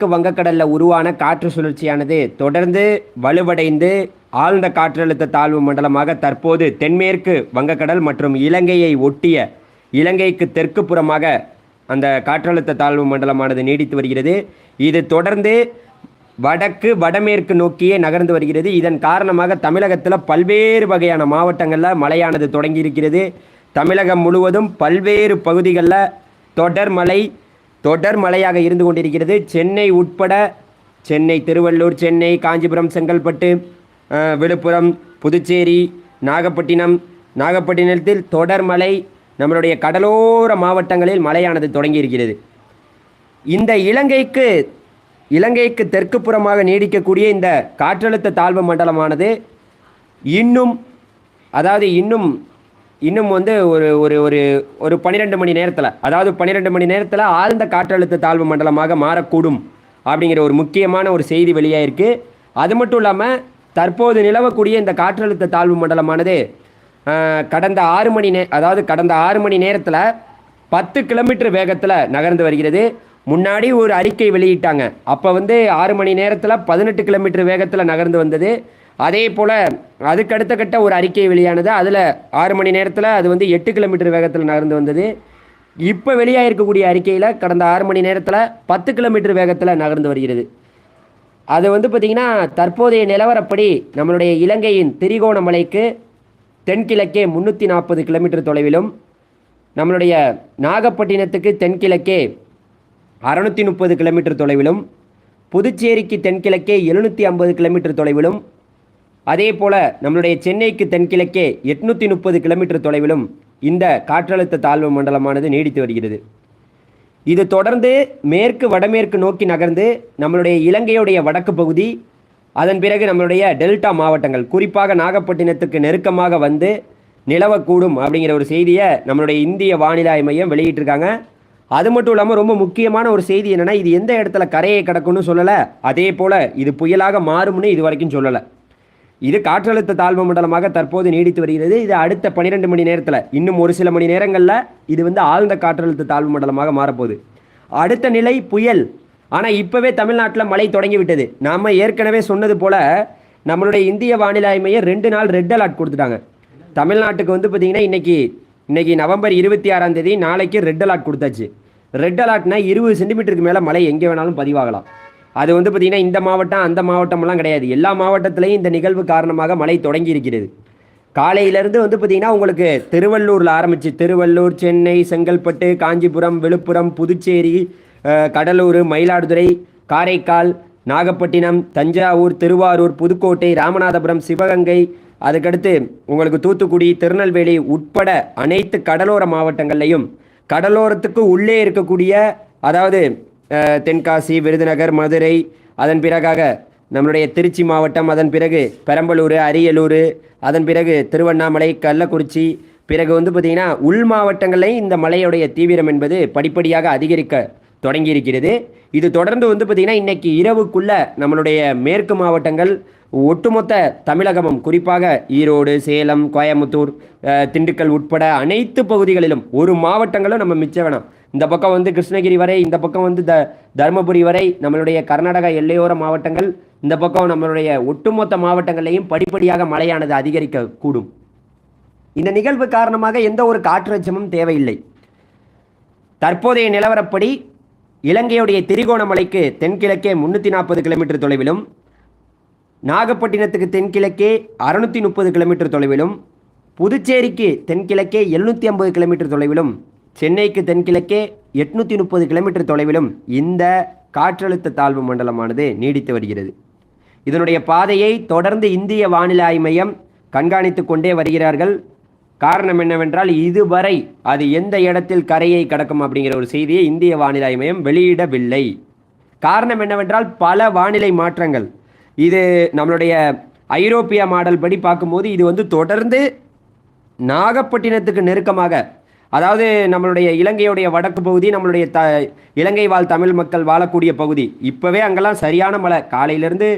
மேற்கு வங்கக்கடலில் உருவான காற்று சுழற்சியானது தொடர்ந்து வலுவடைந்து ஆழ்ந்த காற்றழுத்த தாழ்வு மண்டலமாக தற்போது தென்மேற்கு வங்கக்கடல் மற்றும் இலங்கையை ஒட்டிய இலங்கைக்கு தெற்கு புறமாக அந்த காற்றழுத்த தாழ்வு மண்டலமானது நீடித்து வருகிறது. இது தொடர்ந்து வடக்கு வடமேற்கு நோக்கியே நகர்ந்து வருகிறது. இதன் காரணமாக தமிழகத்தில் பல்வேறு வகையான மாவட்டங்களில் மழையானது தொடங்கி இருக்கிறது தமிழகம் முழுவதும் பல்வேறு பகுதிகளில் தொடர் மழை தொடர் மழையாக இருந்து கொண்டிருக்கிறது. சென்னை உட்பட சென்னை திருவள்ளூர் சென்னை காஞ்சிபுரம் செங்கல்பட்டு விழுப்புரம் புதுச்சேரி நாகப்பட்டினம் நாகப்பட்டினத்தில் தொடர் மழை நம்மளுடைய கடலோர மாவட்டங்களில் மழையானது தொடங்கி இருக்கிறது. இந்த இலங்கைக்கு இலங்கைக்கு தெற்கு புறமாக நீடிக்கக்கூடிய இந்த காற்றழுத்த தாழ்வு மண்டலமானது இன்னும் அதாவது இன்னும் இன்னும் வந்து ஒரு ஒரு ஒரு ஒரு பன்னிரெண்டு மணி நேரத்தில் அதாவது பன்னிரெண்டு மணி நேரத்தில் ஆழ்ந்த காற்றழுத்த தாழ்வு மண்டலமாக மாறக்கூடும் அப்படிங்கிற ஒரு முக்கியமான ஒரு செய்தி வெளியாயிருக்கு. அது மட்டும் இல்லாமல் தற்போது நிலவக்கூடிய இந்த காற்றழுத்த தாழ்வு மண்டலமானது கடந்த ஆறு மணி நே அதாவது கடந்த ஆறு மணி நேரத்தில் பத்து கிலோமீட்டர் வேகத்தில் நகர்ந்து வருகிறது. முன்னாடி ஒரு அறிக்கை வெளியிட்டாங்க. அப்போ வந்து ஆறு மணி நேரத்தில் பதினெட்டு கிலோமீட்டர் வேகத்தில் நகர்ந்து வந்தது. அதே போல் அதுக்கு அடுத்த கட்ட ஒரு அறிக்கை வெளியானது. அதில் ஆறு மணி நேரத்தில் அது வந்து எட்டு கிலோமீட்டர் வேகத்தில் நகர்ந்து வந்தது. இப்போ வெளியாகிருக்கக்கூடிய அறிக்கையில் கடந்த ஆறு மணி நேரத்தில் பத்து கிலோமீட்டர் வேகத்தில் நகர்ந்து வருகிறது. அது வந்து பார்த்திங்கன்னா தற்போதைய நிலவரப்படி நம்மளுடைய இலங்கையின் திரிகோணமலைக்கு தென்கிழக்கே முந்நூற்றி நாற்பது கிலோமீட்டர் தொலைவிலும் நம்மளுடைய நாகப்பட்டினத்துக்கு தென்கிழக்கே அறநூற்றி முப்பது கிலோமீட்டர் தொலைவிலும் புதுச்சேரிக்கு தென்கிழக்கே எழுநூற்றி ஐம்பது கிலோமீட்டர் தொலைவிலும் அதே போல் நம்மளுடைய சென்னைக்கு தென்கிழக்கே எட்நூற்றி முப்பது கிலோமீட்டர் தொலைவிலும் இந்த காற்றழுத்த தாழ்வு மண்டலமானது நீடித்து வருகிறது. இது தொடர்ந்து மேற்கு வடமேற்கு நோக்கி நகர்ந்து நம்மளுடைய இலங்கையுடைய வடக்கு பகுதி அதன் பிறகு நம்மளுடைய டெல்டா மாவட்டங்கள் குறிப்பாக நாகப்பட்டினத்துக்கு நெருக்கமாக வந்து நிலவக்கூடும் அப்படிங்கிற ஒரு செய்தியை நம்மளுடைய இந்திய வானிலை மையம் வெளியிட்டிருக்காங்க. அது மட்டும் இல்லாமல் ரொம்ப முக்கியமான ஒரு செய்தி என்னென்னா இது எந்த இடத்துல கரையை கடக்கும்னு சொல்லலை அதே போல் இது புயலாக மாறும்னு இது வரைக்கும் சொல்லலை. இது காற்றழுத்த தாழ்வு மண்டலமாக தற்போது நீடித்து வருகிறது. இது அடுத்த பன்னிரெண்டு மணி நேரத்தில் இன்னும் ஒரு சில மணி நேரங்களில் இது வந்து ஆழ்ந்த காற்றழுத்த தாழ்வு மண்டலமாக மாறப்போகுது. அடுத்த நிலை புயல். ஆனால் இப்போவே தமிழ்நாட்டில் மழை தொடங்கிவிட்டது. நாம் ஏற்கனவே சொன்னது போல் நம்மளுடைய இந்திய வானிலை ஆய்வு மையம் ரெண்டு நாள் ரெட் அலர்ட் கொடுத்துட்டாங்க. தமிழ்நாட்டுக்கு வந்து பார்த்திங்கன்னா இன்றைக்கி இன்றைக்கி நவம்பர் இருபத்தி ஆறாம் தேதி நாளைக்கு ரெட் அலர்ட் கொடுத்தாச்சு. ரெட் அலர்ட்னா இருபது சென்டிமீட்டருக்கு மேலே மழை எங்கே வேணாலும் பதிவாகலாம். அது வந்து பார்த்திங்கன்னா இந்த மாவட்டம் அந்த மாவட்டமெல்லாம் கிடையாது. எல்லா மாவட்டத்திலையும் இந்த நிகழ்வு காரணமாக மழை தொடங்கி இருக்கிறது காலையிலேருந்து வந்து பார்த்திங்கன்னா உங்களுக்கு திருவள்ளூரில் ஆரம்பிச்சு திருவள்ளூர் சென்னை செங்கல்பட்டு காஞ்சிபுரம் விழுப்புரம் புதுச்சேரி கடலூர் மயிலாடுதுறை காரைக்கால் நாகப்பட்டினம் தஞ்சாவூர் திருவாரூர் புதுக்கோட்டை ராமநாதபுரம் சிவகங்கை அதுக்கடுத்து உங்களுக்கு தூத்துக்குடி திருநெல்வேலி உட்பட அனைத்து கடலோர மாவட்டங்கள்லையும் கடலோரத்துக்கு உள்ளே இருக்கக்கூடிய அதாவது தென்காசி விருதுநகர் மதுரை அதன் பிறகாக நம்மளுடைய திருச்சி மாவட்டம் அதன் பிறகு பெரம்பலூர் அரியலூர் அதன் பிறகு திருவண்ணாமலை கள்ளக்குறிச்சி பிறகு வந்து பார்த்திங்கன்னா உள் மாவட்டங்களையும் இந்த மழையுடைய தீவிரம் என்பது படிப்படியாக அதிகரிக்க தொடங்கி இருக்கிறது இது தொடர்ந்து வந்து பார்த்திங்கன்னா இன்றைக்கி இரவுக்குள்ளே நம்மளுடைய மேற்கு மாவட்டங்கள் ஒட்டுமொத்த தமிழகமும் குறிப்பாக ஈரோடு சேலம் கோயம்புத்தூர் திண்டுக்கல் உட்பட அனைத்து பகுதிகளிலும் ஒரு மாவட்டங்களும் நம்ம மிச்ச வேணாம். இந்த பக்கம் வந்து கிருஷ்ணகிரி வரை இந்த பக்கம் வந்து த தருமபுரி வரை நம்மளுடைய கர்நாடகா எல்லையோர மாவட்டங்கள் இந்த பக்கம் நம்மளுடைய ஒட்டுமொத்த மாவட்டங்களையும் படிப்படியாக மழையானது அதிகரிக்க கூடும் இந்த நிகழ்வு காரணமாக எந்த ஒரு காற்றச்சமும் தேவையில்லை. தற்போதைய நிலவரப்படி இலங்கையுடைய திரிகோணமலைக்கு தென்கிழக்கே முன்னூற்றி நாற்பது கிலோமீட்டர் தொலைவிலும் நாகப்பட்டினத்துக்கு தென்கிழக்கே அறுநூற்றி முப்பது கிலோமீட்டர் தொலைவிலும் புதுச்சேரிக்கு தென்கிழக்கே எழுநூற்றி ஐம்பது கிலோமீட்டர் தொலைவிலும் சென்னைக்கு தென்கிழக்கே எட்நூற்றி முப்பது கிலோமீட்டர் தொலைவிலும் இந்த காற்றழுத்த தாழ்வு மண்டலமானது நீடித்து வருகிறது. இதனுடைய பாதையை தொடர்ந்து இந்திய வானிலை மையம் கண்காணித்து கொண்டே வருகிறார்கள். காரணம் என்னவென்றால் இதுவரை அது எந்த இடத்தில் கரையை கடக்கும் அப்படிங்கிற ஒரு செய்தியை இந்திய வானிலை மையம் வெளியிடவில்லை. காரணம் என்னவென்றால் பல வானிலை மாற்றங்கள். இது நம்மளுடைய ஐரோப்பிய மாடல் படி பார்க்கும்போது இது வந்து தொடர்ந்து நாகப்பட்டினத்துக்கு நெருக்கமாக அதாவது நம்மளுடைய இலங்கையுடைய வடக்கு பகுதி நம்மளுடைய த இலங்கை வாழ் தமிழ் மக்கள் வாழக்கூடிய பகுதி. இப்போவே அங்கெல்லாம் சரியான மழை. காலையிலேருந்து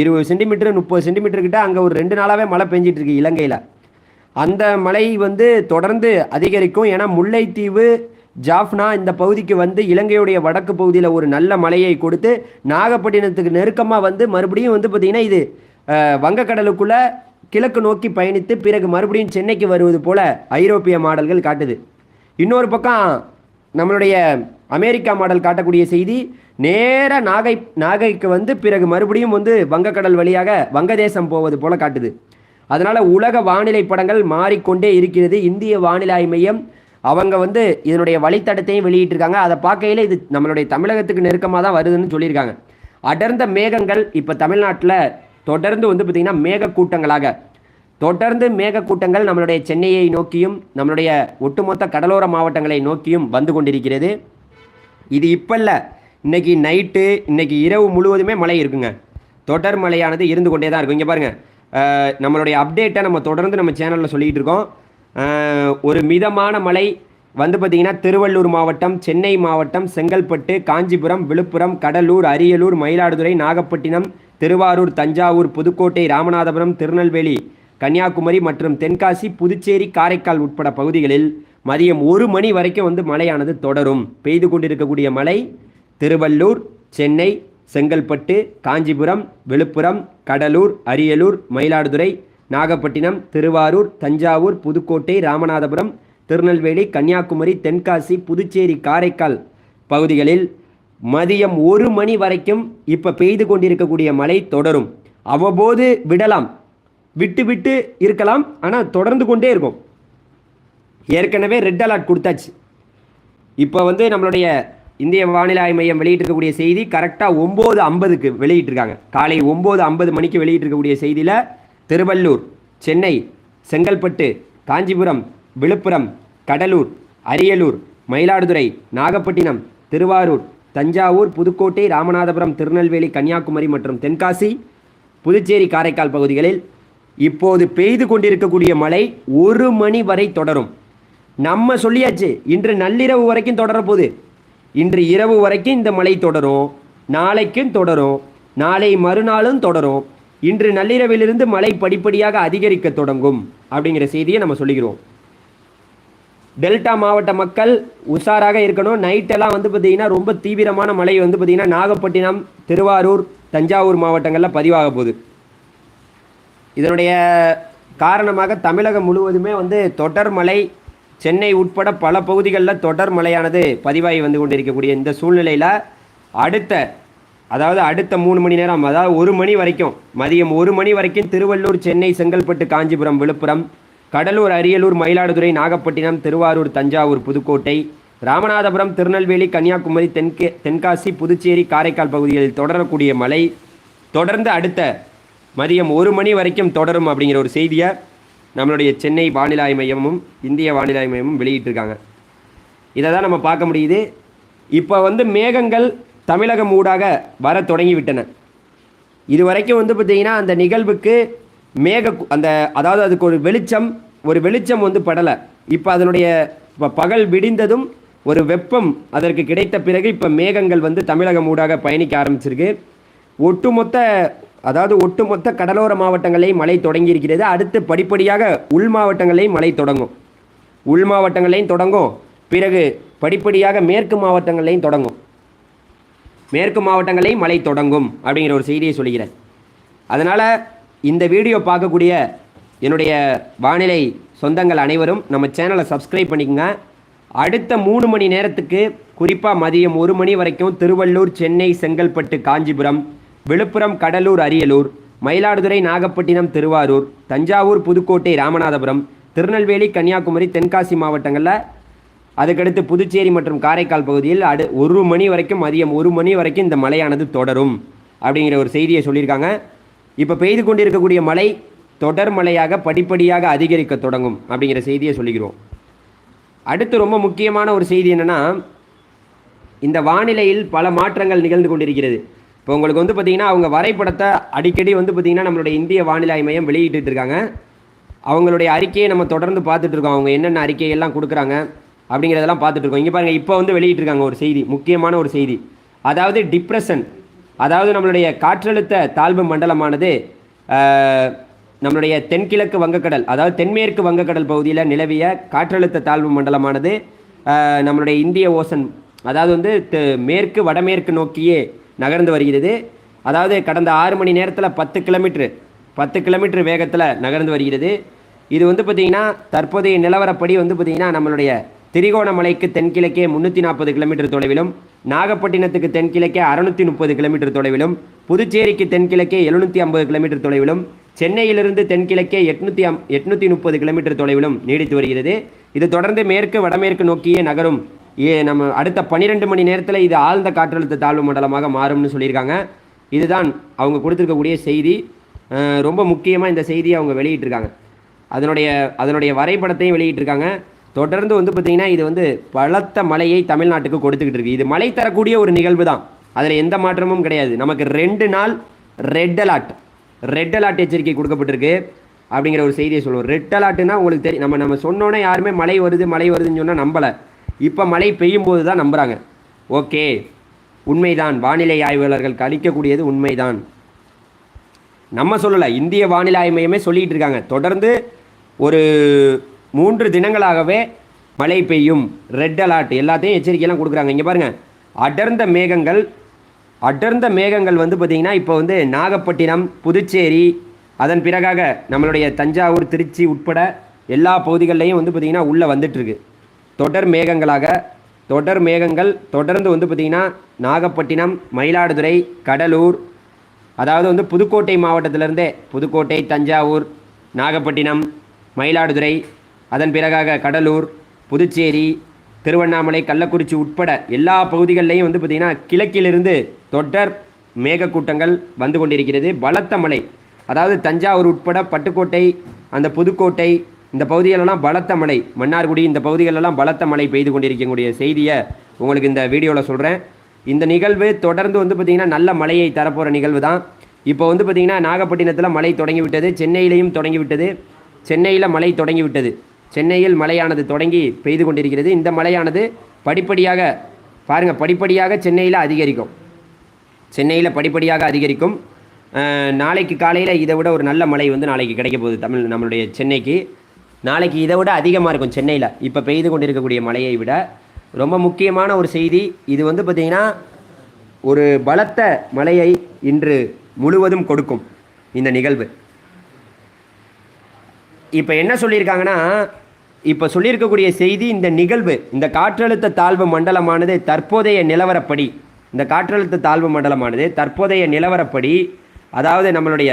இருபது சென்டிமீட்டர் முப்பது சென்டிமீட்டர் கிட்ட அங்கே ஒரு ரெண்டு நாளாகவே மழை பெஞ்சிட்டு இருக்கு இலங்கையில். அந்த மழை வந்து தொடர்ந்து அதிகரிக்கும். ஏன்னா முல்லைத்தீவு ஜாஃப்னா இந்த பகுதிக்கு வந்து இலங்கையுடைய வடக்கு பகுதியில் ஒரு நல்ல மழையை கொடுத்து நாகப்பட்டினத்துக்கு நெருக்கமாக வந்து மறுபடியும் வந்து பார்த்திங்கன்னா இது வங்கக்கடலுக்குள்ளே கிழக்கு நோக்கி பயணித்து பிறகு மறுபடியும் சென்னைக்கு வருவது போல ஐரோப்பிய மாடல்கள் காட்டுது. இன்னொரு பக்கம் நம்மளுடைய அமெரிக்கா மாடல் காட்டக்கூடிய செய்தி நேர நாகை நாகைக்கு வந்து பிறகு மறுபடியும் வந்து வங்கக்கடல் வழியாக வங்கதேசம் போவது போல காட்டுது. அதனால் உலக வானிலை படங்கள் மாறிக்கொண்டே இருக்கிறது. இந்திய வானிலை மையம் அவங்க வந்து இதனுடைய வழித்தடத்தையும் வெளியிட்டிருக்காங்க. அதை பார்க்கையில் இது நம்மளுடைய தமிழகத்துக்கு நெருக்கமாக தான் வருதுன்னு சொல்லியிருக்காங்க. அடர்ந்த மேகங்கள் இப்போ தமிழ்நாட்டில் தொடர்ந்து வந்து பார்த்திங்கன்னா மேகக்கூட்டங்களாக தொடர்ந்து மேகக்கூட்டங்கள் நம்மளுடைய சென்னையை நோக்கியும் நம்மளுடைய ஒட்டுமொத்த கடலோர மாவட்டங்களை நோக்கியும் வந்து கொண்டிருக்கிறது. இது இப்போ இல்லை இன்னைக்கு நைட்டு இன்னைக்கு இரவு முழுவதுமே மழை இருக்குங்க. தொடர் மழையானது இருந்து கொண்டே தான் இருக்கும். இங்கே பாருங்கள் நம்மளுடைய அப்டேட்டை நம்ம தொடர்ந்து நம்ம சேனலில் சொல்லிகிட்டு இருக்கோம். ஒரு மிதமான மழை வந்து பார்த்திங்கன்னா திருவள்ளூர் மாவட்டம் சென்னை மாவட்டம் செங்கல்பட்டு காஞ்சிபுரம் விழுப்புரம் கடலூர் அரியலூர் மயிலாடுதுறை நாகப்பட்டினம் திருவாரூர் தஞ்சாவூர் புதுக்கோட்டை ராமநாதபுரம் திருநெல்வேலி கன்னியாகுமரி மற்றும் தென்காசி புதுச்சேரி காரைக்கால் உட்பட பகுதிகளில் மதியம் ஒரு மணி வரைக்கும் வந்து மழையானது தொடரும். பெய்து கொண்டிருக்கக்கூடிய மழை திருவள்ளூர் சென்னை செங்கல்பட்டு காஞ்சிபுரம் விழுப்புரம் கடலூர் அரியலூர் மயிலாடுதுறை நாகப்பட்டினம் திருவாரூர் தஞ்சாவூர் புதுக்கோட்டை ராமநாதபுரம் திருநெல்வேலி கன்னியாகுமரி தென்காசி புதுச்சேரி காரைக்கால் பகுதிகளில் மதியம் ஒரு மணி வரைக்கும் இப்போ பெய்து கொண்டிருக்கக்கூடிய மழை தொடரும். அவ்வப்போது விடலாம். விட்டு விட்டு இருக்கலாம் ஆனால் தொடர்ந்து கொண்டே இருக்கும். ஏற்கனவே ரெட் அலர்ட் கொடுத்தாச்சு. இப்போ வந்து நம்மளுடைய இந்திய வானிலை மையம் வெளியிட்டிருக்கக்கூடிய செய்தி கரெக்டாக ஒம்பது ஐம்பதுக்கு வெளியிட்டிருக்காங்க. காலை ஒம்பது ஐம்பது மணிக்கு வெளியிட்டிருக்கக்கூடிய செய்தியில் திருவள்ளூர் சென்னை செங்கல்பட்டு காஞ்சிபுரம் விழுப்புரம் கடலூர் அரியலூர் மயிலாடுதுறை நாகப்பட்டினம் திருவாரூர் தஞ்சாவூர் புதுக்கோட்டை ராமநாதபுரம் திருநெல்வேலி கன்னியாகுமரி மற்றும் தென்காசி புதுச்சேரி காரைக்கால் பகுதிகளில் இப்போது பெய்து கொண்டிருக்கக்கூடிய மழை ஒரு மணி வரை தொடரும். நம்ம சொல்லியாச்சு இன்று நள்ளிரவு வரைக்கும் தொடரப்போகுது. இன்று இரவு வரைக்கும் இந்த மழை தொடரும் நாளைக்கும் தொடரும் நாளை மறுநாளும் தொடரும். இன்று நள்ளிரவிலிருந்து மழை படிப்படியாக அதிகரிக்க தொடங்கும் அப்படிங்கிற செய்தியை நம்ம சொல்லிக்கிறோம். டெல்டா மாவட்ட மக்கள் உஷாராக இருக்கணும். நைட்டெல்லாம் வந்து பார்த்திங்கன்னா ரொம்ப தீவிரமான மழை வந்து பார்த்திங்கன்னா நாகப்பட்டினம் திருவாரூர் தஞ்சாவூர் மாவட்டங்களில் பதிவாக போகுது. இதனுடைய காரணமாக தமிழகம் முழுவதுமே வந்து தொடர் மழை சென்னை உட்பட பல பகுதிகளில் தொடர் மழையானது பதிவாகி வந்து கொண்டிருக்கக்கூடிய இந்த சூழ்நிலையில் அடுத்த அதாவது அடுத்த மூணு மணி நேரம் அதாவது ஒரு மணி வரைக்கும் மதியம் ஒரு மணி வரைக்கும் திருவள்ளூர் சென்னை செங்கல்பட்டு காஞ்சிபுரம் விழுப்புரம் கடலூர் அரியலூர் மயிலாடுதுறை நாகப்பட்டினம் திருவாரூர் தஞ்சாவூர் புதுக்கோட்டை ராமநாதபுரம் திருநெல்வேலி கன்னியாகுமரி தென்கே தென்காசி புதுச்சேரி காரைக்கால் பகுதிகளில் தொடரக்கூடிய மழை தொடர்ந்து அடுத்த மதியம் ஒரு மணி வரைக்கும் தொடரும் அப்படிங்கிற ஒரு செய்தியை நம்மளுடைய சென்னை வானிலை மையமும் இந்திய வானிலை மையமும் வெளியிட்டிருக்காங்க. இதை தான் நம்ம பார்க்க முடியுது. இப்போ வந்து மேகங்கள் தமிழகம் ஊடாக வர தொடங்கிவிட்டன. இது வரைக்கும் வந்து பார்த்திங்கன்னா அந்த நிகழ்வுக்கு மேக அந்த அதாவது அதுக்கு ஒரு வெளிச்சம் ஒரு வெளிச்சம் வந்து படலை. இப்போ அதனுடைய இப்போ பகல் விடிந்ததும் ஒரு வெப்பம் அதற்கு கிடைத்த பிறகு இப்போ மேகங்கள் வந்து தமிழகம் ஊடாக பயணிக்க ஆரம்பிச்சிருக்கு. ஒட்டுமொத்த அதாவது ஒட்டுமொத்த கடலோர மாவட்டங்களையும் மழை தொடங்கி இருக்கிறது அடுத்து படிப்படியாக உள் மாவட்டங்களையும் மழை தொடங்கும். உள் மாவட்டங்களையும் தொடங்கும். பிறகு படிப்படியாக மேற்கு மாவட்டங்களையும் தொடங்கும். மேற்கு மாவட்டங்களையும் மழை தொடங்கும் அப்படிங்கிற ஒரு செய்தியை சொல்கிறேன் அதனால் இந்த வீடியோ பார்க்கக்கூடிய என்னுடைய வானிலை சொந்தங்கள் அனைவரும் நம்ம சேனலை சப்ஸ்கிரைப் பண்ணிக்கோங்க. அடுத்த மூணு மணி நேரத்துக்கு குறிப்பாக மதியம் ஒரு மணி வரைக்கும் திருவள்ளூர் சென்னை செங்கல்பட்டு காஞ்சிபுரம் விழுப்புரம் கடலூர் அரியலூர் மயிலாடுதுறை நாகப்பட்டினம் திருவாரூர் தஞ்சாவூர் புதுக்கோட்டை ராமநாதபுரம் திருநெல்வேலி கன்னியாகுமரி தென்காசி மாவட்டங்களில் அதுக்கடுத்து புதுச்சேரி மற்றும் காரைக்கால் பகுதியில் அடு ஒரு மணி வரைக்கும் மதியம் ஒரு மணி வரைக்கும் இந்த மழையானது தொடரும் அப்படிங்கிற ஒரு செய்தியை சொல்லியிருக்காங்க. இப்போ பெய்து கொண்டிருக்கக்கூடிய மழை தொடர் மழையாக படிப்படியாக அதிகரிக்க தொடங்கும் அப்படிங்கிற செய்தியை சொல்லிக்கிறோம். அடுத்து ரொம்ப முக்கியமான ஒரு செய்தி என்னென்னா இந்த வானிலையில் பல மாற்றங்கள் நிகழ்ந்து கொண்டிருக்கிறது. இப்போ உங்களுக்கு வந்து பார்த்திங்கன்னா அவங்க வரைபடத்தை அடிக்கடி வந்து பார்த்திங்கன்னா நம்மளுடைய இந்திய வானிலை மையம் வெளியிட்டு இருக்காங்க. அவங்களுடைய அறிக்கையை நம்ம தொடர்ந்து பார்த்துட்டு இருக்கோம். அவங்க என்னென்ன அறிக்கையெல்லாம் கொடுக்குறாங்க அப்படிங்கிறதெல்லாம் பார்த்துட்டு இருக்கோம். இங்கே பாருங்கள் இப்போ வந்து வெளியிட்டிருக்காங்க ஒரு செய்தி முக்கியமான ஒரு செய்தி. அதாவது டிப்ரெஷன் அதாவது நம்மளுடைய காற்றழுத்த தாழ்வு மண்டலமானது நம்மளுடைய தென்கிழக்கு வங்கக்கடல் அதாவது தென்மேற்கு வங்கக்கடல் பகுதியில் நிலவிய காற்றழுத்த தாழ்வு மண்டலமானது நம்மளுடைய இந்திய ஓசன் அதாவது வந்து தெ- மேற்கு வடமேற்கு நோக்கியே நகர்ந்து வருகிறது. அதாவது கடந்த ஆறு மணி நேரத்தில் பத்து கிலோமீட்டர் பத்து கிலோமீட்டர் வேகத்தில் நகர்ந்து வருகிறது. இது வந்து பார்த்திங்கன்னா தற்போதைய நிலவரப்படி வந்து பார்த்திங்கன்னா நம்மளுடைய திரிகோணமலைக்கு தென்கிழக்கே முந்நூற்றி நாற்பது கிலோமீட்டர் தொலைவிலும் நாகப்பட்டினத்துக்கு தென்கிழக்கே அறுநூற்றி முப்பது கிலோமீட்டர் தொலைவிலும் புதுச்சேரிக்கு தென்கிழக்கே எழுநூற்றி ஐம்பது கிலோமீட்டர் தொலைவிலும் சென்னையிலிருந்து தென்கிழக்கே எட்நூற்றி அம் எட்நூற்றி முப்பது கிலோமீட்டர் தொலைவிலும் நீடித்து வருகிறது. இது தொடர்ந்து மேற்கு வடமேற்கு நோக்கியே நகரும் ஏ நம்ம அடுத்த பன்னிரெண்டு மணி நேரத்தில் இது ஆழ்ந்த காற்றழுத்த தாழ்வு மண்டலமாக மாறும்னு சொல்லியிருக்காங்க. இதுதான் அவங்க கொடுத்துருக்கக்கூடிய செய்தி. ரொம்ப முக்கியமாக இந்த செய்தியை அவங்க வெளியிட்டிருக்காங்க. அதனுடைய அதனுடைய வரைபடத்தையும் வெளியிட்டிருக்காங்க. தொடர்ந்து வந்து பார்த்திங்கன்னா இது வந்து பலத்த மழையை தமிழ்நாட்டுக்கு கொடுத்துக்கிட்டு இருக்கு. இது மழை தரக்கூடிய ஒரு நிகழ்வு தான். அதில் எந்த மாற்றமும் கிடையாது. நமக்கு ரெண்டு நாள் ரெட் அலாட் ரெட் அலாட் எச்சரிக்கை கொடுக்கப்பட்டிருக்கு அப்படிங்கிற ஒரு செய்தியை சொல்லுவோம். ரெட் அலாட்டுனா உங்களுக்கு தெரியும் நம்ம நம்ம சொன்னோன்னே யாருமே மழை வருது மழை வருதுன்னு சொன்னால் நம்பலை. இப்போ மழை பெய்யும் போது தான் நம்புகிறாங்க ஓகே உண்மைதான். வானிலை ஆய்வாளர்கள் கணிக்கக்கூடியது உண்மைதான். நம்ம சொல்லலை இந்திய வானிலை ஆய்வு மையமே சொல்லிகிட்டு இருக்காங்க. தொடர்ந்து ஒரு மூன்று தினங்களாகவே மழை பெய்யும். ரெட் அலர்ட் எல்லாத்தையும் எச்சரிக்கையெல்லாம் கொடுக்குறாங்க. இங்கே பாருங்கள் அடர்ந்த மேகங்கள் அடர்ந்த மேகங்கள் வந்து பார்த்திங்கன்னா இப்போ வந்து நாகப்பட்டினம் புதுச்சேரி அதன் பிறகாக நம்மளுடைய தஞ்சாவூர் திருச்சி உட்பட எல்லா பகுதிகளிலையும் வந்து பார்த்திங்கன்னா உள்ளே வந்துட்டுருக்கு தொடர் மேகங்களாக தொடர் மேகங்கள் தொடர்ந்து வந்து பார்த்திங்கன்னா நாகப்பட்டினம் மயிலாடுதுறை கடலூர் அதாவது வந்து புதுக்கோட்டை மாவட்டத்திலிருந்தே புதுக்கோட்டை தஞ்சாவூர் நாகப்பட்டினம் மயிலாடுதுறை அதன் பிறகாக கடலூர் புதுச்சேரி திருவண்ணாமலை கள்ளக்குறிச்சி உட்பட எல்லா பகுதிகளிலையும் வந்து பார்த்திங்கன்னா கிழக்கிலிருந்து தொடர் மேகக்கூட்டங்கள் வந்து கொண்டிருக்கிறது. பலத்த மழை. அதாவது தஞ்சாவூர் உட்பட பட்டுக்கோட்டை அந்த புதுக்கோட்டை இந்த பகுதிகளெல்லாம் பலத்த மழை. மன்னார்குடி இந்த பகுதிகளெல்லாம் பலத்த மழை பெய்து கொண்டிருக்கக்கூடிய செய்தியை உங்களுக்கு இந்த வீடியோவில் சொல்கிறேன் இந்த நிகழ்வு தொடர்ந்து வந்து பார்த்திங்கன்னா நல்ல மழையை தரப்போகிற நிகழ்வு தான். இப்போ வந்து பார்த்திங்கன்னா நாகப்பட்டினத்தில் மழை தொடங்கி விட்டது சென்னையிலையும் தொடங்கி விட்டது சென்னையில் மழை தொடங்கி விட்டது சென்னையில் மழையானது தொடங்கி பெய்து கொண்டிருக்கிறது. இந்த மழையானது படிப்படியாக பாருங்கள் படிப்படியாக சென்னையில் அதிகரிக்கும். சென்னையில் படிப்படியாக அதிகரிக்கும். நாளைக்கு காலையில் இதை விட ஒரு நல்ல மழை வந்து நாளைக்கு கிடைக்க போகுது தமிழ் நம்மளுடைய சென்னைக்கு. நாளைக்கு இதை விட அதிகமாக இருக்கும் சென்னையில். இப்போ பெய்து கொண்டிருக்கக்கூடிய மழையை விட ரொம்ப முக்கியமான ஒரு செய்தி இது வந்து பார்த்திங்கன்னா ஒரு பலத்த மழையை இன்று முழுவதும் கொடுக்கும் இந்த நிகழ்வு. இப்போ என்ன சொல்லியிருக்காங்கன்னா இப்போ சொல்லியிருக்கக்கூடிய செய்தி இந்த நிகழ்வு இந்த காற்றழுத்த தாழ்வு மண்டலமானது தற்போதைய நிலவரப்படி இந்த காற்றழுத்த தாழ்வு மண்டலமானது தற்போதைய நிலவரப்படி அதாவது நம்மளுடைய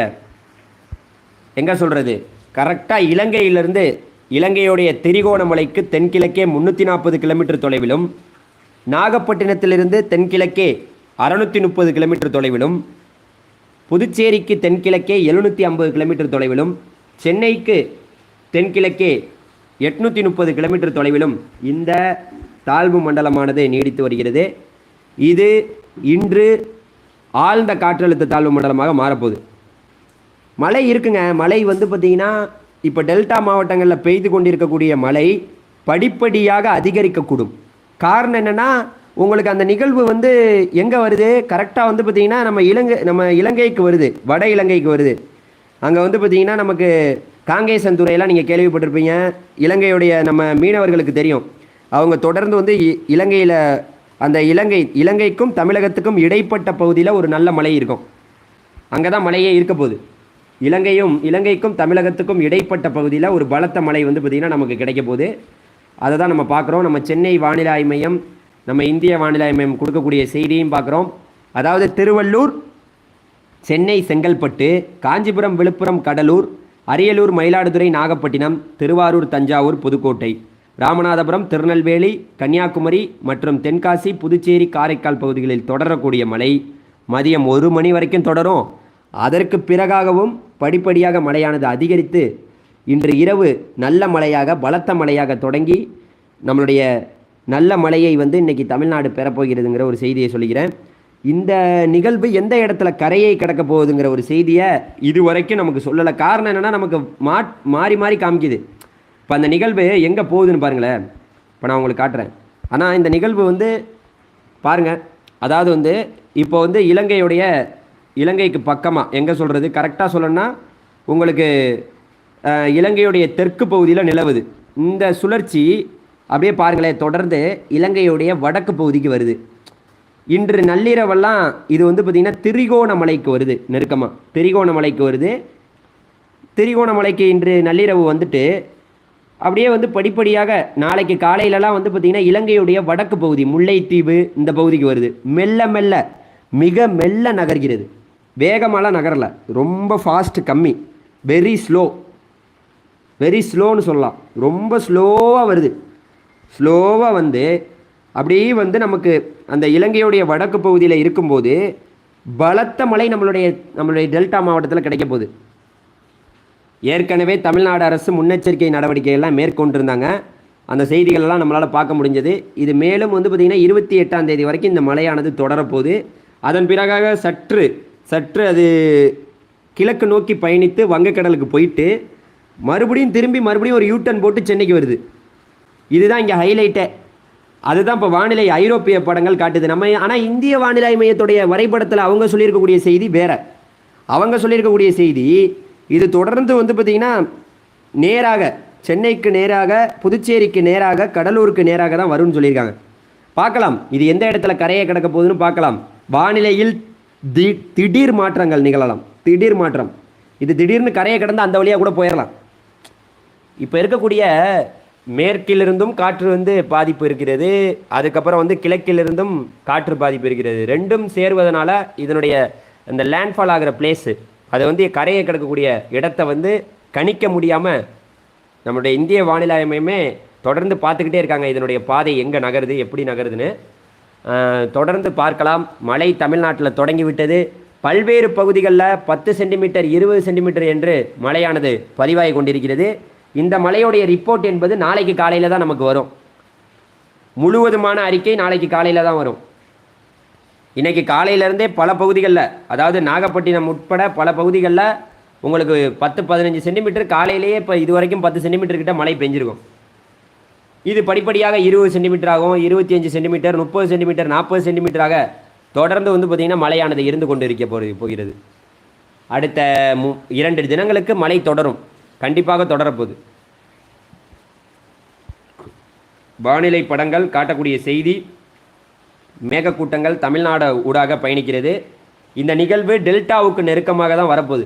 எங்கே சொல்கிறது கரெக்டாக இலங்கையிலிருந்து இலங்கையுடைய திரிகோணமலைக்கு தென்கிழக்கே முந்நூற்றி நாற்பது கிலோமீட்டர் தொலைவிலும் நாகப்பட்டினத்திலிருந்து தென்கிழக்கே அறநூற்றி முப்பது கிலோமீட்டர் தொலைவிலும் புதுச்சேரிக்கு தென்கிழக்கே எழுநூற்றி ஐம்பது கிலோமீட்டர் தொலைவிலும் சென்னைக்கு தென்கிழக்கே எட்நூற்றி முப்பது கிலோமீட்டர் தொலைவிலும் இந்த தாழ்வு மண்டலமானது நீடித்து வருகிறது. இது இன்று ஆழ்ந்த காற்றழுத்த தாழ்வு மண்டலமாக மாறப்போகுது. மழை இருக்குங்க. மழை வந்து பார்த்திங்கன்னா இப்போ டெல்டா மாவட்டங்களில் பெய்து கொண்டிருக்கக்கூடிய மழை படிப்படியாக அதிகரிக்கக்கூடும். காரணம் என்னென்னா உங்களுக்கு அந்த நிகழ்வு வந்து எங்கே வருது? கரெக்டாக வந்து பார்த்திங்கன்னா நம்ம இலங்கை நம்ம இலங்கைக்கு வருது. வட இலங்கைக்கு வருது. அங்கே வந்து பார்த்திங்கன்னா நமக்கு காங்கேசன்துறையெல்லாம் நீங்கள் கேள்விப்பட்டிருப்பீங்க. இலங்கையுடைய நம்ம மீனவர்களுக்கு தெரியும். அவங்க தொடர்ந்து வந்து இ- இலங்கையில் அந்த இலங்கை இலங்கைக்கும் தமிழகத்துக்கும் இடைப்பட்ட பகுதியில் ஒரு நல்ல மழை இருக்கும். அங்கே தான் மழையே இருக்க போகுது. இலங்கையும் இலங்கைக்கும் தமிழகத்துக்கும் இடைப்பட்ட பகுதியில் ஒரு பலத்த மழை வந்து பார்த்திங்கன்னா நமக்கு கிடைக்க போகுது. அதை தான் நம்ம பார்க்குறோம் நம்ம சென்னை வானிலை மையம் நம்ம இந்திய வானிலை மையம் கொடுக்கக்கூடிய செய்தியும் பார்க்குறோம் அதாவது திருவள்ளூர் சென்னை செங்கல்பட்டு காஞ்சிபுரம் விழுப்புரம் கடலூர் அரியலூர் மயிலாடுதுறை நாகப்பட்டினம் திருவாரூர் தஞ்சாவூர் புதுக்கோட்டை ராமநாதபுரம் திருநெல்வேலி கன்னியாகுமரி மற்றும் தென்காசி புதுச்சேரி காரைக்கால் பகுதிகளில் தொடரக்கூடிய மழை மதியம் ஒரு மணி வரைக்கும் தொடரும். அதற்கு பிறகாகவும் படிப்படியாக மழையானது அதிகரித்து இன்று இரவு நல்ல மழையாக பலத்த மழையாக தொடங்கி நம்மளுடைய நல்ல மழையை வந்து இன்னைக்கு தமிழ்நாடு பெறப்போகிறதுங்கிற ஒரு செய்தியை சொல்லிக்கிறேன் இந்த நிகழ்வு எந்த இடத்துல கரையை கிடக்க போகுதுங்கிற ஒரு செய்தியை இது வரைக்கும் நமக்கு சொல்லலை. காரணம் என்னென்னா நமக்கு மா மாறி மாறி காமிக்குது. இப்போ அந்த நிகழ்வு எங்கே போகுதுன்னு பாருங்களேன். இப்போ நான் உங்களுக்கு காட்டுறேன். ஆனால் இந்த நிகழ்வு வந்து பாருங்கள் அதாவது வந்து இப்போ வந்து இலங்கையுடைய இலங்கைக்கு பக்கமாக எங்கே சொல்கிறது கரெக்டாக சொல்லணும்னா உங்களுக்கு இலங்கையுடைய தெற்கு பகுதியில் நிலவுது. இந்த சுழற்சி அப்படியே பாருங்களேன் தொடர்ந்து இலங்கையுடைய வடக்கு பகுதிக்கு வருது. இன்று நள்ளிரவெல்லாம் இது வந்து பார்த்திங்கன்னா திரிகோணமலைக்கு வருது நெருக்கமாக திரிகோணமலைக்கு வருது. திரிகோணமலைக்கு இன்று நள்ளிரவு வந்துட்டு அப்படியே வந்து படிப்படியாக நாளைக்கு காலையிலலாம் வந்து பார்த்திங்கன்னா இலங்கையுடைய வடக்கு பகுதி முல்லைத்தீவு இந்த பகுதிக்கு வருது. மெல்ல மெல்ல மிக மெல்ல நகர்கிறது. வேகமாலாம் நகரல. ரொம்ப ஃபாஸ்ட்டு கம்மி. வெரி ஸ்லோ வெரி ஸ்லோன்னு சொல்லலாம். ரொம்ப ஸ்லோவாக வருது. ஸ்லோவாக வந்து அப்படியே வந்து நமக்கு அந்த இலங்கையுடைய வடக்கு பகுதியில் இருக்கும்போது பலத்த மழை நம்மளுடைய நம்மளுடைய டெல்டா மாவட்டத்தில் கிடைக்க போகுது. ஏற்கனவே தமிழ்நாடு அரசு முன்னெச்சரிக்கை நடவடிக்கைகள்லாம் மேற்கொண்டிருந்தாங்க. அந்த செய்திகளெல்லாம் நம்மளால் பார்க்க முடிஞ்சது. இது மேலும் வந்து பார்த்திங்கன்னா இருபத்தி எட்டாம் தேதி வரைக்கும் இந்த மழையானது தொடரப்போகுது அதன் பிறகாக சற்று சற்று அது கிழக்கு நோக்கி பயணித்து வங்கக்கடலுக்கு போயிட்டு மறுபடியும் திரும்பி மறுபடியும் ஒரு யூட்டன் போட்டு சென்னைக்கு வருது. இதுதான் இங்கே ஹைலைட்டே அதுதான் இப்போ வானிலை ஐரோப்பிய படங்கள் காட்டுது. நம்ம ஆனால் இந்திய வானிலை மையத்துடைய வரைபடத்தில் அவங்க சொல்லியிருக்கக்கூடிய செய்தி வேற. அவங்க சொல்லியிருக்கக்கூடிய செய்தி இது தொடர்ந்து வந்து பார்த்திங்கன்னா நேராக சென்னைக்கு நேராக புதுச்சேரிக்கு நேராக கடலூருக்கு நேராக தான் வரும்னு சொல்லியிருக்காங்க. பார்க்கலாம். இது எந்த இடத்துல கரையை கிடக்க போகுதுன்னு பார்க்கலாம். வானிலையில் தி திடீர் மாற்றங்கள் நிகழலாம். திடீர் மாற்றம். இது திடீர்னு கரையை கடந்து அந்த வழியாக கூட போயிடலாம். இப்போ இருக்கக்கூடிய மேற்கிலிருந்தும் காற்று வந்து பாதிப்பு இருக்கிறது. அதுக்கப்புறம் வந்து கிழக்கிலிருந்தும் காற்று பாதிப்பு இருக்கிறது. ரெண்டும் சேருவதனால இதனுடைய அந்த லேண்ட்ஃபால் ஆகிற பிளேஸு அதை வந்து கரையை கிடக்கக்கூடிய இடத்த வந்து கணிக்க முடியாமல் நம்மளுடைய இந்திய வானிலை அமையமே தொடர்ந்து பார்த்துக்கிட்டே இருக்காங்க. இதனுடைய பாதை எங்கே நகருது எப்படி நகருதுன்னு. தொடர்ந்து பார்க்கலாம். மழை தமிழ்நாட்டில் தொடங்கிவிட்டது. பல்வேறு பகுதிகளில் பத்து சென்டிமீட்டர் இருபது சென்டிமீட்டர் என்று மழையானது பதிவாகி கொண்டிருக்கிறது. இந்த மழையுடைய ரிப்போர்ட் என்பது நாளைக்கு காலையில் தான் நமக்கு வரும். முழுவதுமான அறிக்கை நாளைக்கு காலையில் தான் வரும். இன்றைக்கி காலையிலேருந்தே பல பகுதிகளில் அதாவது நாகப்பட்டினம் உட்பட பல பகுதிகளில் உங்களுக்கு பத்து பதினஞ்சு சென்டிமீட்டர் காலையிலேயே இப்போ இது வரைக்கும் பத்து சென்டிமீட்டர் கிட்ட மழை பெஞ்சிருக்கும். இது படிப்படியாக இருபது சென்டிமீட்டர் ஆகும். இருபத்தி அஞ்சு சென்டிமீட்டர் முப்பது சென்டிமீட்டர் நாற்பது சென்டிமீட்டராக தொடர்ந்து வந்து பார்த்திங்கன்னா மழையானது இருந்து கொண்டு இருக்க போகிறது போகிறது. அடுத்த மு இரண்டு தினங்களுக்கு மழை தொடரும். கண்டிப்பாக தொடரப்போகுது. வானிலை படங்கள் காட்டக்கூடிய செய்தி மேகக்கூட்டங்கள் தமிழ்நாடு ஊடாக பயணிக்கிறது. இந்த நிகழ்வு டெல்டாவுக்கு நெருக்கமாக தான் வரப்போகுது.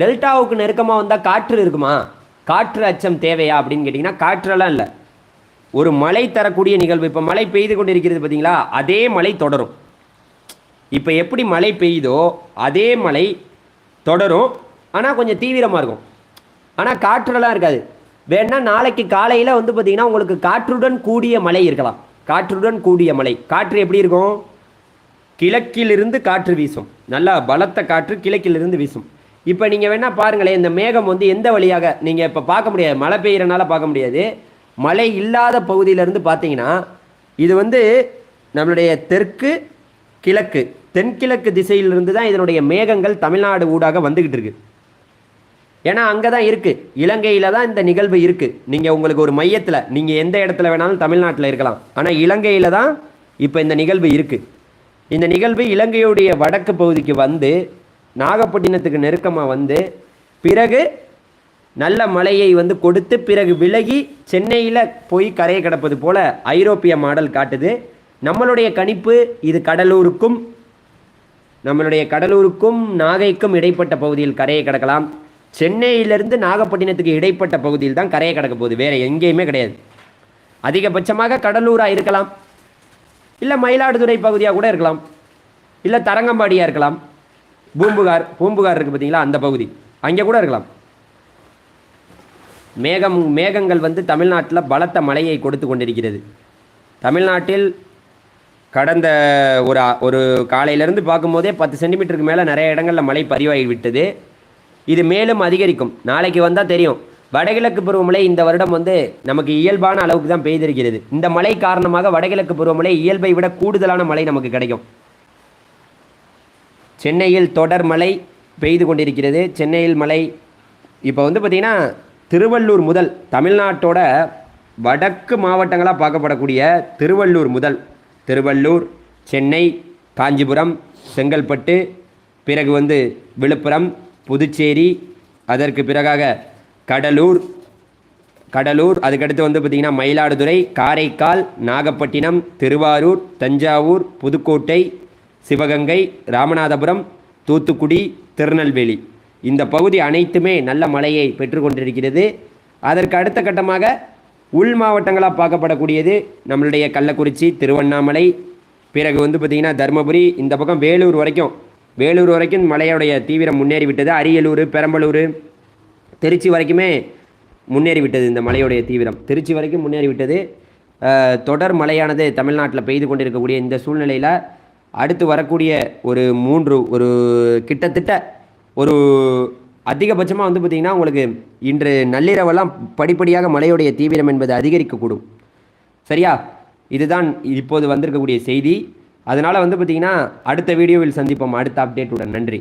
டெல்டாவுக்கு நெருக்கமாக வந்தால் காற்று இருக்குமா? காற்று அச்சம் தேவையா அப்படின்னு கேட்டிங்கன்னா காற்றெல்லாம் இல்லை. ஒரு மழை தரக்கூடிய நிகழ்வு இப்போ மழை பெய்து கொண்டு இருக்கிறது பார்த்தீங்களா அதே மழை தொடரும். இப்போ எப்படி மழை பெய்யுதோ அதே மழை தொடரும். ஆனால் கொஞ்சம் தீவிரமாக இருக்கும். ஆனால் காற்றெல்லாம் இருக்காது. வேணா நாளைக்கு காலையில் வந்து பார்த்திங்கன்னா உங்களுக்கு காற்றுடன் கூடிய மழை இருக்கலாம். காற்றுடன் கூடிய மழை. காற்று எப்படி இருக்கும்? கிழக்கிலிருந்து காற்று வீசும். நல்லா பலத்த காற்று கிழக்கிலிருந்து வீசும். இப்போ நீங்கள் வேணால் பாருங்களேன் இந்த மேகம் வந்து எந்த வழியாக நீங்கள் இப்போ பார்க்க முடியாது. மழை பெய்கிறனால பார்க்க முடியாது. மழை இல்லாத பகுதியிலேருந்து பார்த்தீங்கன்னா இது வந்து நம்மளுடைய தெற்கு கிழக்கு தென்கிழக்கு திசையிலிருந்து தான் இதனுடைய மேகங்கள் தமிழ்நாடு ஊடாக வந்துக்கிட்டு இருக்கு. ஏன்னா அங்கே தான் இருக்குது இலங்கையில் தான் இந்த நிகழ்வு இருக்குது நீங்கள் உங்களுக்கு ஒரு மையத்தில் நீங்கள் எந்த இடத்துல வேணாலும் தமிழ்நாட்டில் இருக்கலாம். ஆனால் இலங்கையில் தான் இப்போ இந்த நிகழ்வு இருக்குது இந்த நிகழ்வு இலங்கையுடைய வடக்கு பகுதிக்கு வந்து நாகப்பட்டினத்துக்கு நெருக்கமாக வந்து பிறகு நல்ல மழையை வந்து கொடுத்து பிறகு விலகி சென்னையில் போய் கரையை கிடப்பது போல ஐரோப்பிய மாடல் காட்டுது. நம்மளுடைய கணிப்பு இது கடலூருக்கும் நம்மளுடைய கடலூருக்கும் நாகைக்கும் இடைப்பட்ட பகுதியில் கரையை கடக்கலாம். சென்னையிலிருந்து நாகப்பட்டினத்துக்கு இடைப்பட்ட பகுதியில் தான் கரையை கடக்க போகுது. வேறு எங்கேயுமே கிடையாது. அதிகபட்சமாக கடலூராக இருக்கலாம். இல்லை மயிலாடுதுறை பகுதியாக கூட இருக்கலாம். இல்லை தரங்கம்பாடியாக இருக்கலாம். பூம்புகார் பூம்புகார் இருக்குது பார்த்தீங்களா அந்த பகுதி. அங்கே கூட இருக்கலாம். மேகம் மேகங்கள் வந்து தமிழ்நாட்டில் பலத்த மழையை கொடுத்து கொண்டிருக்கிறது. தமிழ்நாட்டில் கடந்த ஒரு ஒரு காலையிலேருந்து பார்க்கும்போதே பத்து சென்டிமீட்டருக்கு மேலே நிறைய இடங்களில் மழை பதிவாகி விட்டது. இது மேலும் அதிகரிக்கும். நாளைக்கு வந்தால் தெரியும். வடகிழக்கு பருவமழை இந்த வருடம் வந்து நமக்கு இயல்பான அளவுக்கு தான் பெய்திருக்கிறது. இந்த மழை காரணமாக வடகிழக்கு பருவமழை இயல்பை விட கூடுதலான மழை நமக்கு கிடைக்கும். சென்னையில் தொடர் மழை பெய்து கொண்டிருக்கிறது. சென்னையில் மழை இப்போ வந்து பார்த்திங்கன்னா திருவள்ளூர் முதல் தமிழ்நாட்டோட வடக்கு மாவட்டங்களாக பார்க்கப்படக்கூடிய திருவள்ளூர் முதல் திருவள்ளூர் சென்னை காஞ்சிபுரம் செங்கல்பட்டு பிறகு வந்து விழுப்புரம் புதுச்சேரி அதற்கு பிறகாக கடலூர் கடலூர் அதுக்கடுத்து வந்து பார்த்திங்கன்னா மயிலாடுதுறை காரைக்கால் நாகப்பட்டினம் திருவாரூர் தஞ்சாவூர் புதுக்கோட்டை சிவகங்கை ராமநாதபுரம் தூத்துக்குடி திருநெல்வேலி. இந்த பகுதி அனைத்துமே நல்ல மழையை பெற்றுக்கொண்டிருக்கிறது. அதற்கு அடுத்த கட்டமாக உள் மாவட்டங்களாக பார்க்கப்படக்கூடியது நம்மளுடைய கள்ளக்குறிச்சி திருவண்ணாமலை பிறகு வந்து பார்த்திங்கன்னா தருமபுரி இந்த பக்கம் வேலூர் வரைக்கும். வேலூர் வரைக்கும் மழையோடைய தீவிரம் முன்னேறி விட்டது அரியலூர் பெரம்பலூர் திருச்சி வரைக்குமே முன்னேறி விட்டது இந்த மழையுடைய தீவிரம். திருச்சி வரைக்கும் முன்னேறி விட்டது தொடர் மழையானது தமிழ்நாட்டில் பெய்து கொண்டிருக்கக்கூடிய இந்த சூழ்நிலையில் அடுத்து வரக்கூடிய ஒரு மூன்று ஒரு கிட்டத்தட்ட ஒரு அதிகபட்சமாக வந்து பார்த்திங்கன்னா உங்களுக்கு இன்று நள்ளிரவெல்லாம் படிப்படியாக மழையுடைய தீவிரம் என்பது அதிகரிக்கக்கூடும். சரியா? இதுதான் இப்போது வந்திருக்கக்கூடிய செய்தி. அதனால் வந்து பார்த்திங்கன்னா அடுத்த வீடியோவில் சந்திப்போம். அடுத்த அப்டேட்டுடன் நன்றி.